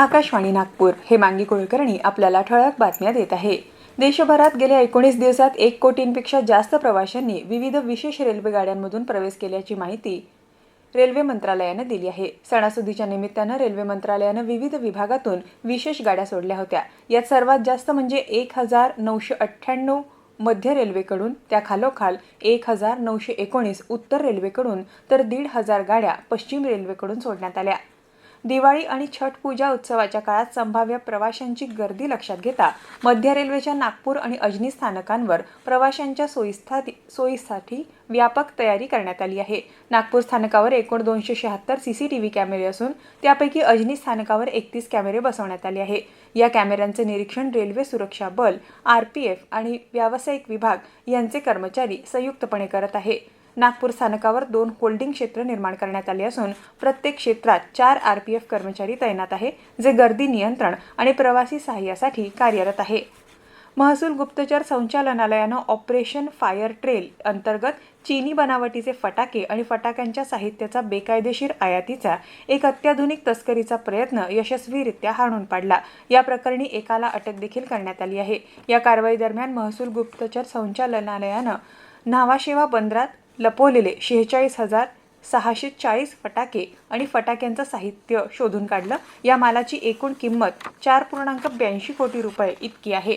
आकाशवाणी नागपूर. हे मांगी कुलकर्णी आपल्याला ठळक बातम्या देत आहे. देशभरात गेल्या एकोणीस दिवसात एक कोटींपेक्षा जास्त प्रवाशांनी विविध विशेष रेल्वे गाड्यांमधून प्रवेश केल्याची माहिती रेल्वे मंत्रालयानं दिली आहे. सणासुदीच्या निमित्तानं रेल्वे मंत्रालयानं विविध विभागातून विशेष गाड्या सोडल्या होत्या. यात सर्वात जास्त म्हणजे एक हजार नऊशे अठ्ठ्याण्णव मध्य रेल्वेकडून त्या खालोखाल एक हजार नऊशे एकोणीस उत्तर रेल्वेकडून तर दीड हजार गाड्या पश्चिम रेल्वेकडून सोडण्यात आल्या. दिवाळी आणि छठ पूजा उत्सवाच्या काळात संभाव्य प्रवाशांची गर्दी लक्षात घेता मध्य रेल्वेच्या नागपूर आणि अजनी स्थानकांवर प्रवाशांच्या सोयीसाठी सोयीसाठी व्यापक तयारी करण्यात आली आहे. नागपूर स्थानकावर एकूण दोनशे शहात्तर सी सी टी व्ही कॅमेरे असून त्यापैकी अजनी स्थानकावर एकतीस कॅमेरे बसवण्यात आले आहे. या कॅमेऱ्यांचे निरीक्षण रेल्वे सुरक्षा बल आर पी एफ आणि व्यावसायिक विभाग यांचे कर्मचारी संयुक्तपणे करत आहे. नागपूर स्थानकावर दोन होल्डिंग क्षेत्र निर्माण करण्यात आले असून प्रत्येक क्षेत्रात चार आर पी एफ कर्मचारी तैनात आहे जे गर्दी नियंत्रण आणि प्रवासी सहाय्यासाठी कार्यरत आहे. महसूल गुप्तचर संचालनालयानं ऑपरेशन फायर ट्रेल अंतर्गत चीनी बनावटीचे फटाके आणि फटाक्यांच्या साहित्याचा बेकायदेशीर आयातीचा एक अत्याधुनिक तस्करीचा प्रयत्न यशस्वीरित्या हाणून पाडला. या प्रकरणी एकाला अटक देखील करण्यात आली आहे. या कारवाई दरम्यान महसूल गुप्तचर संचालनालयानं न्हावाशेवा बंदरात लपवलेले शेहेचाळीस हजार सहाशे चाळीस फटाके आणि फटाक्यांचं साहित्य शोधून काढलं. या मालाची एकूण किंमत चार पूर्णांक ब्याऐंशी कोटी रुपये इतकी आहे.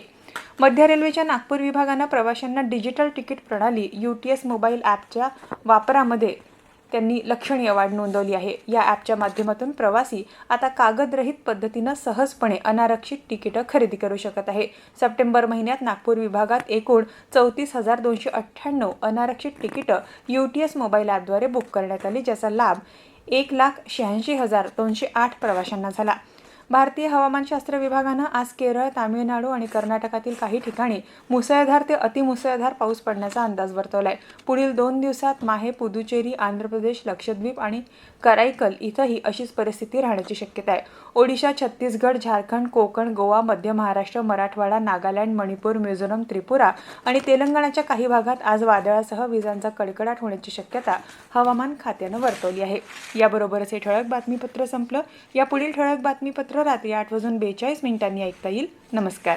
मध्य रेल्वेच्या नागपूर विभागानं प्रवाशांना डिजिटल तिकीट प्रणाली यू टी एस मोबाईल ॲपच्या वापरामध्ये त्यांनी लक्षणीय वाढ नोंदवली आहे. या ॲपच्या माध्यमातून प्रवासी आता कागदरहित पद्धतीनं सहजपणे अनारक्षित तिकीटं खरेदी करू शकत आहे. सप्टेंबर महिन्यात नागपूर विभागात एकूण चौतीस हजार दोनशे अठ्ठ्याण्णव अनारक्षित तिकीटं यू टी एस मोबाईल ॲपद्वारे बुक करण्यात आली ज्याचा लाभ एक लाख शहाऐंशी हजार दोनशे आठ प्रवाशांना झाला. भारतीय हवामानशास्त्र विभागानं आज केरळ तामिळनाडू आणि कर्नाटकातील काही ठिकाणी मुसळधार ते अतिमुसळधार पाऊस पडण्याचा अंदाज वर्तवलाय. पुढील दोन दिवसात माहे पुदुचेरी आंध्र प्रदेश लक्षद्वीप आणि कराईकल इथंही अशीच परिस्थिती राहण्याची शक्यता आहे ओडिशा छत्तीसगड झारखंड कोकण गोवा मध्य महाराष्ट्र मराठवाडा नागालँड मणिपूर मिझोरम त्रिपुरा आणि तेलंगणाच्या काही भागात आज वादळासह विजांचा कडकडाट होण्याची शक्यता हवामान खात्यानं वर्तवली आहे. याबरोबरच हे ठळक बातमीपत्र संपलं. या पुढील ठळक बातमीपत्र रात्री आठ वाजून बेचाळीस मिनिटांनी ऐकता येईल. नमस्कार.